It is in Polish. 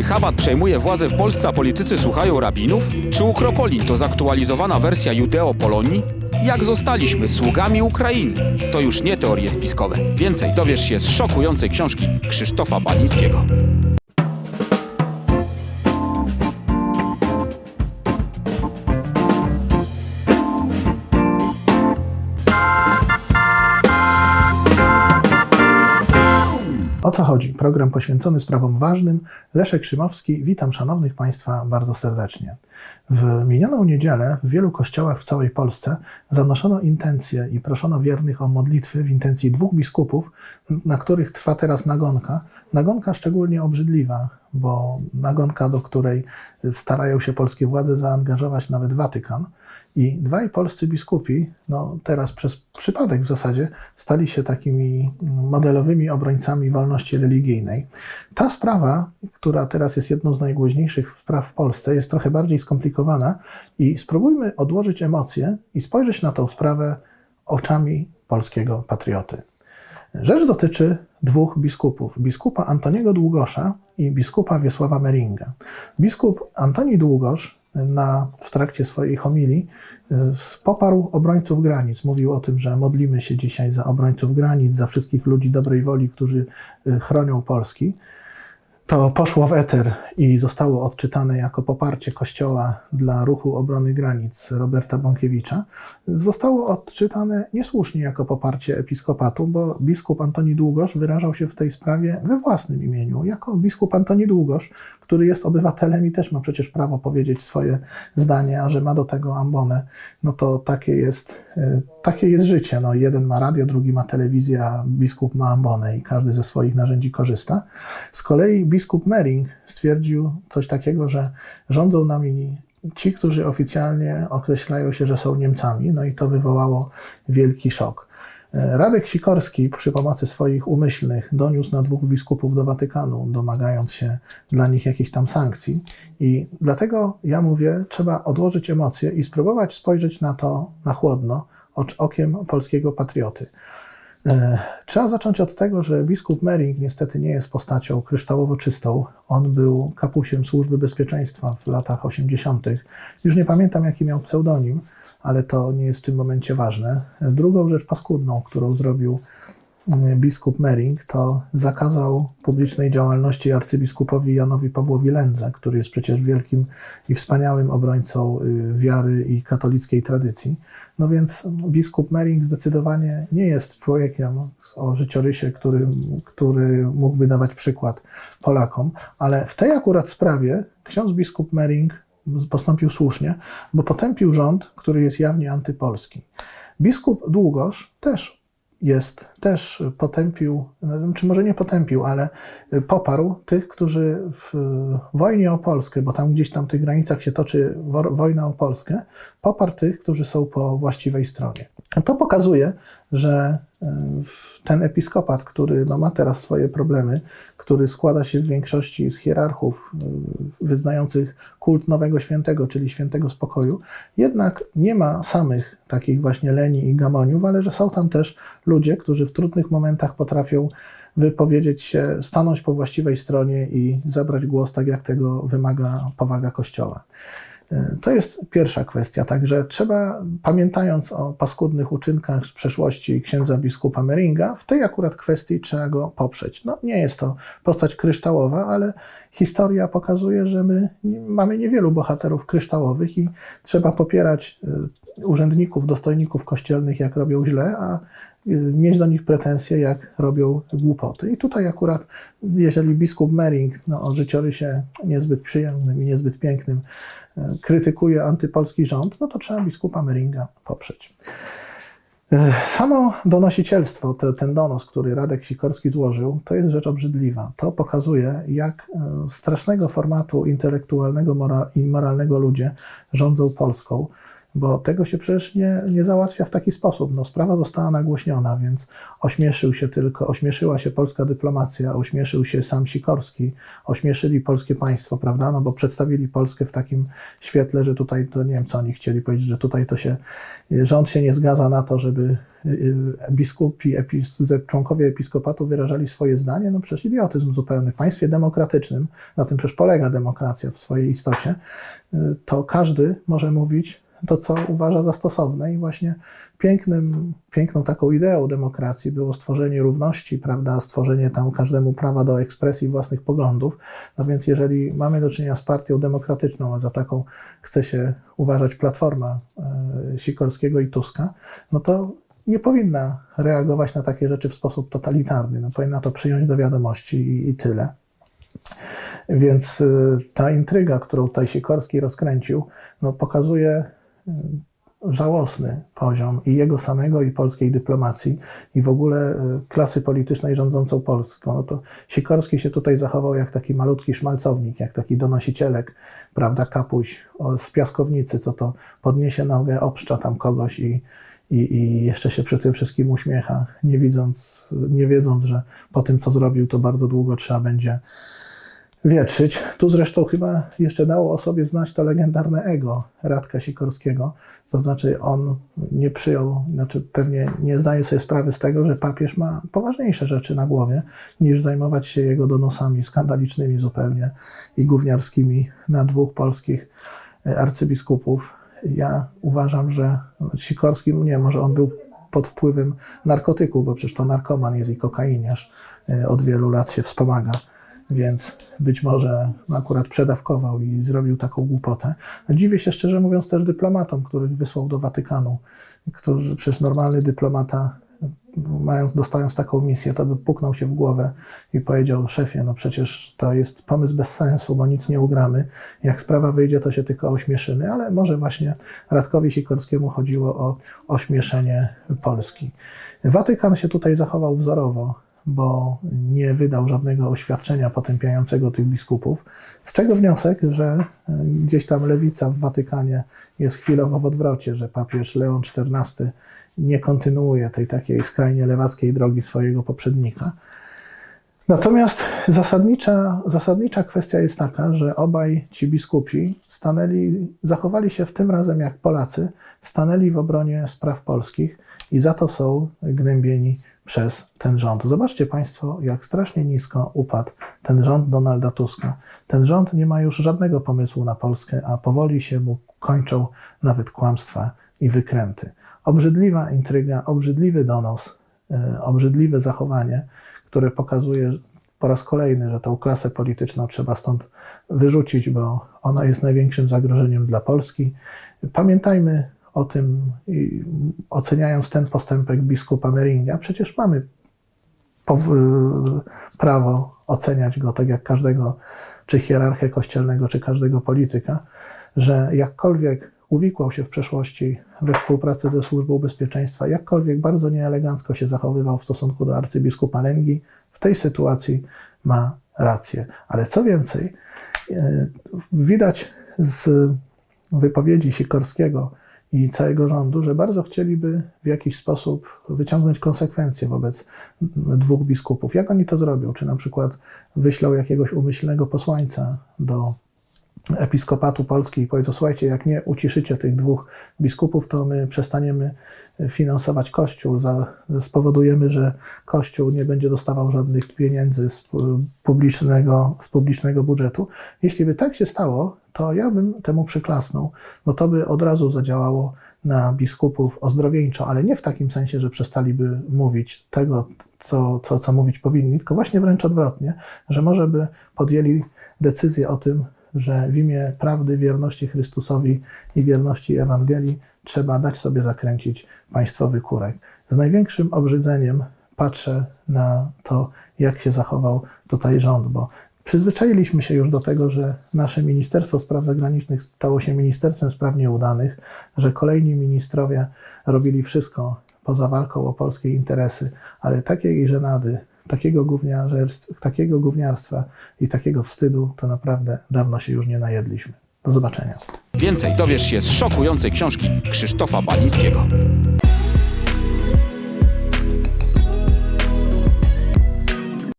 Czy Chabat przejmuje władzę w Polsce, a politycy słuchają rabinów? Czy Ukropolin to zaktualizowana wersja Judeo-Polonii? Jak zostaliśmy sługami Ukrainy? To już nie teorie spiskowe. Więcej dowiesz się z szokującej książki Krzysztofa Balińskiego. Co chodzi? Program poświęcony sprawom ważnym. Leszek Szymowski, witam szanownych Państwa bardzo serdecznie. W minioną niedzielę w wielu kościołach w całej Polsce zanoszono intencje i proszono wiernych o modlitwy w intencji dwóch biskupów, na których trwa teraz nagonka. Nagonka szczególnie obrzydliwa, bo nagonka, do której starają się polskie władze zaangażować nawet Watykan. I dwaj polscy biskupi, no teraz przez przypadek w zasadzie, stali się takimi modelowymi obrońcami wolności religijnej. Ta sprawa, która teraz jest jedną z najgłośniejszych spraw w Polsce, jest trochę bardziej skomplikowana i spróbujmy odłożyć emocje i spojrzeć na tę sprawę oczami polskiego patrioty. Rzecz dotyczy dwóch biskupów: biskupa Antoniego Długosza i biskupa Wiesława Meringa. Biskup Antoni Długosz na, w trakcie swojej homilii y, poparł obrońców granic. Mówił o tym, że modlimy się dzisiaj za obrońców granic, za wszystkich ludzi dobrej woli, którzy y, chronią Polski. To poszło w eter i zostało odczytane jako poparcie Kościoła dla ruchu obrony granic Roberta Bąkiewicza. Zostało odczytane niesłusznie jako poparcie episkopatu, bo biskup Antoni Długosz wyrażał się w tej sprawie we własnym imieniu, jako biskup Antoni Długosz, który jest obywatelem i też ma przecież prawo powiedzieć swoje zdanie, a że ma do tego ambonę, no to takie jest, y, takie jest życie. No, jeden ma radio, drugi ma telewizję, a biskup ma ambonę i każdy ze swoich narzędzi korzysta. Z kolei biskup Mering stwierdził coś takiego, że rządzą nami ci, którzy oficjalnie określają się, że są Niemcami, no i to wywołało wielki szok. Radek Sikorski przy pomocy swoich umyślnych doniósł na dwóch biskupów do Watykanu, domagając się dla nich jakichś tam sankcji. I dlatego ja mówię, trzeba odłożyć emocje i spróbować spojrzeć na to na chłodno, okiem polskiego patrioty. E, Trzeba zacząć od tego, że biskup Mering niestety nie jest postacią kryształowo czystą. On był kapusiem służby bezpieczeństwa w latach 80. Już nie pamiętam, jaki miał pseudonim, ale to nie jest w tym momencie ważne. Drugą rzecz paskudną, którą zrobił biskup Mering, to zakazał publicznej działalności arcybiskupowi Janowi Pawłowi Lędze, który jest przecież wielkim i wspaniałym obrońcą y, wiary i katolickiej tradycji. No więc biskup Mering zdecydowanie nie jest człowiekiem o życiorysie, który, który mógłby dawać przykład Polakom, ale w tej akurat sprawie ksiądz biskup Mering postąpił słusznie, bo potępił rząd, który jest jawnie antypolski. Biskup Długosz też jest, też potępił, czy może nie potępił, ale poparł tych, którzy w wojnie o Polskę, bo tam gdzieś tam w tych granicach się toczy wo- wojna o Polskę, poparł tych, którzy są po właściwej stronie. To pokazuje, że w- ten episkopat, który no, ma teraz swoje problemy, który składa się w większości z hierarchów y, wyznających kult nowego świętego, czyli świętego spokoju, jednak nie ma samych takich właśnie leni i gamoniów, ale że są tam też ludzie, którzy w trudnych momentach potrafią wypowiedzieć się, stanąć po właściwej stronie i zabrać głos tak, jak tego wymaga powaga Kościoła. To jest pierwsza kwestia, także trzeba, pamiętając o paskudnych uczynkach z przeszłości księdza biskupa Meringa, w tej akurat kwestii trzeba go poprzeć. No, nie jest to postać kryształowa, ale historia pokazuje, że my mamy niewielu bohaterów kryształowych i trzeba popierać y, urzędników, dostojników kościelnych, jak robią źle, a mieć do nich pretensje, jak robią głupoty. I tutaj akurat, jeżeli biskup Mering no, o życiorysie niezbyt przyjemnym i niezbyt pięknym y, krytykuje antypolski rząd, no to trzeba biskupa Meringa poprzeć. E, Samo donosicielstwo, te, ten donos, który Radek Sikorski złożył, to jest rzecz obrzydliwa. To pokazuje, jak e, strasznego formatu intelektualnego i moralnego ludzie rządzą Polską. Bo tego się przecież nie, nie załatwia w taki sposób. No, sprawa została nagłośniona, więc ośmieszył się tylko, ośmieszyła się polska dyplomacja, ośmieszył się sam Sikorski, ośmieszyli polskie państwo, prawda? No bo przedstawili Polskę w takim świetle, że tutaj to nie wiem, co oni chcieli powiedzieć, że tutaj to się rząd się nie zgadza na to, żeby y, biskupi, epis, członkowie episkopatu wyrażali swoje zdanie. No przecież idiotyzm zupełny. W państwie demokratycznym, na tym przecież polega demokracja w swojej istocie, y, to każdy może mówić to, co uważa za stosowne i właśnie pięknym, piękną taką ideą demokracji było stworzenie równości, prawda, stworzenie tam każdemu prawa do ekspresji własnych poglądów. No więc jeżeli mamy do czynienia z partią demokratyczną, a za taką chce się uważać Platforma e, Sikorskiego i Tuska, no to nie powinna reagować na takie rzeczy w sposób totalitarny. No, powinna to przyjąć do wiadomości i, i tyle. Więc y, ta intryga, którą tutaj Sikorski rozkręcił, no, pokazuje żałosny poziom i jego samego, i polskiej dyplomacji, i w ogóle y, klasy politycznej rządzącą Polską. No to Sikorski się tutaj zachował jak taki malutki szmalcownik, jak taki donosicielek, prawda, kapuś z piaskownicy, co to podniesie nogę, obszcza tam kogoś i, i, i jeszcze się przy tym wszystkim uśmiecha, nie widząc, nie wiedząc, że po tym, co zrobił, to bardzo długo trzeba będzie wietrzyć. Tu zresztą chyba jeszcze dało o sobie znać to legendarne ego Radka Sikorskiego. To znaczy on nie przyjął, znaczy pewnie nie zdaje sobie sprawy z tego, że papież ma poważniejsze rzeczy na głowie niż zajmować się jego donosami skandalicznymi zupełnie i gówniarskimi na dwóch polskich e, arcybiskupów. Ja uważam, że Sikorski, no nie, może on był pod wpływem narkotyków, bo przecież to narkoman jest i kokainiarz, e, od wielu lat się wspomaga więc być może akurat przedawkował i zrobił taką głupotę. No dziwię się szczerze mówiąc też dyplomatom, których wysłał do Watykanu, którzy przecież normalny dyplomata, mając, dostając taką misję, to by puknął się w głowę i powiedział, szefie, no przecież to jest pomysł bez sensu, bo nic nie ugramy. Jak sprawa wyjdzie, to się tylko ośmieszymy, ale może właśnie Radkowi Sikorskiemu chodziło o ośmieszenie Polski. Watykan się tutaj zachował wzorowo bo nie wydał żadnego oświadczenia potępiającego tych biskupów. Z czego wniosek, że e, gdzieś tam lewica w Watykanie jest chwilowo w odwrocie, że papież Leon XIV nie kontynuuje tej takiej skrajnie lewackiej drogi swojego poprzednika. Natomiast zasadnicza, zasadnicza kwestia jest taka, że obaj ci biskupi stanęli, zachowali się w tym razem jak Polacy, stanęli w obronie spraw polskich i za to są gnębieni przez ten rząd. Zobaczcie Państwo, jak strasznie nisko upadł ten rząd Donalda Tuska. Ten rząd nie ma już żadnego pomysłu na Polskę, a powoli się mu kończą nawet kłamstwa i wykręty. Obrzydliwa intryga, obrzydliwy donos, yy, obrzydliwe zachowanie, które pokazuje po raz kolejny, że tą klasę polityczną trzeba stąd wyrzucić, bo ona jest największym zagrożeniem dla Polski. Pamiętajmy o tym, oceniając ten postępek biskupa Meringa, przecież mamy prawo oceniać go tak jak każdego, czy hierarchę kościelnego, czy każdego polityka, że jakkolwiek uwikłał się w przeszłości we współpracy ze Służbą Bezpieczeństwa, jakkolwiek bardzo nieelegancko się zachowywał w stosunku do arcybiskupa Lęgi, w tej sytuacji ma rację. Ale co więcej, e, widać z wypowiedzi Sikorskiego, i całego rządu, że bardzo chcieliby w jakiś sposób wyciągnąć konsekwencje wobec dwóch biskupów. Jak oni to zrobią? Czy na przykład wyślą jakiegoś umyślnego posłańca do episkopatu Polski i powiedzą, słuchajcie, jak nie uciszycie tych dwóch biskupów, to my przestaniemy finansować Kościół, spowodujemy, że Kościół nie będzie dostawał żadnych pieniędzy z publicznego, z publicznego budżetu. Jeśli by tak się stało, to ja bym temu przyklasnął, bo to by od razu zadziałało na biskupów ozdrowieńczo, ale nie w takim sensie, że przestaliby mówić tego, co, co, co mówić powinni, tylko właśnie wręcz odwrotnie, że może by podjęli decyzję o tym, że w imię prawdy, wierności Chrystusowi i wierności Ewangelii trzeba dać sobie zakręcić państwowy kurek. Z największym obrzydzeniem patrzę na to, jak się zachował tutaj rząd, bo przyzwyczailiśmy się już do tego, że nasze Ministerstwo Spraw Zagranicznych stało się Ministerstwem Spraw Nieudanych, że kolejni ministrowie robili wszystko poza walką o polskie interesy, ale takiej żenady, takiego, gówniarstwa, takiego gówniarstwa i takiego wstydu to naprawdę dawno się już nie najedliśmy. Do zobaczenia. Więcej dowiesz się z szokującej książki Krzysztofa Balińskiego.